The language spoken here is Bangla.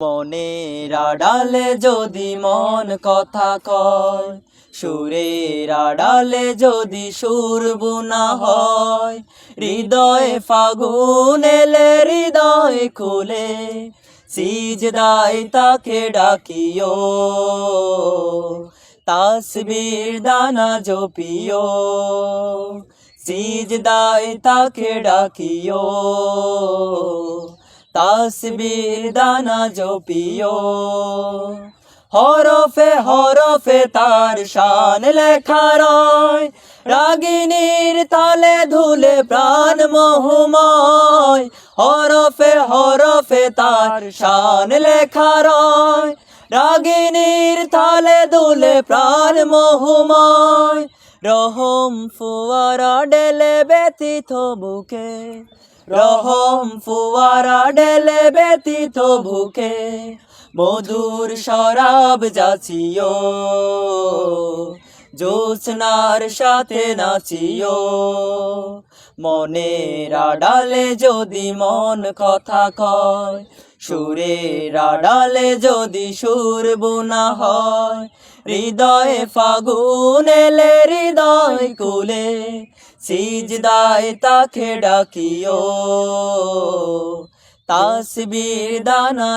মনের আড়ালে যদি মন কথা কয়, সুরের আড়ালে যদি সুর বুনা হয়, হৃদয়ে ফাগুন এলে হৃদয় খুলে সিজদাই তাকে ডাকিও, তাসবীর দানা জপিও সিজদাই তাকে ডাকিও। তাসবীর দানা জপিও। হরফে হরফে তার শান লেখা রয়। রাগিনীর তালে ধুলে প্রাণ মোহময়। হরফে হরফে তার শান লেখা রয়। রাগিনীর তালে দুলে প্রাণ মোহময়। রহম ফুয়ারা ডেলে ব্যতীত বুকে রহম ফুয়ারা ডেলে ব্যতীত বুকে, মধুর শরাব যাচিও, জ্যোৎস্নার সাথে নাচিও। মনের আড়ালে যদি মন কথা কয়, সুরের আড়ালে যদি সুর বোনা হয় হৃদয়ে ফাগুন এলে হৃদয় কুলে সিজদায় তাকে ডাকিও। তাসবির দানা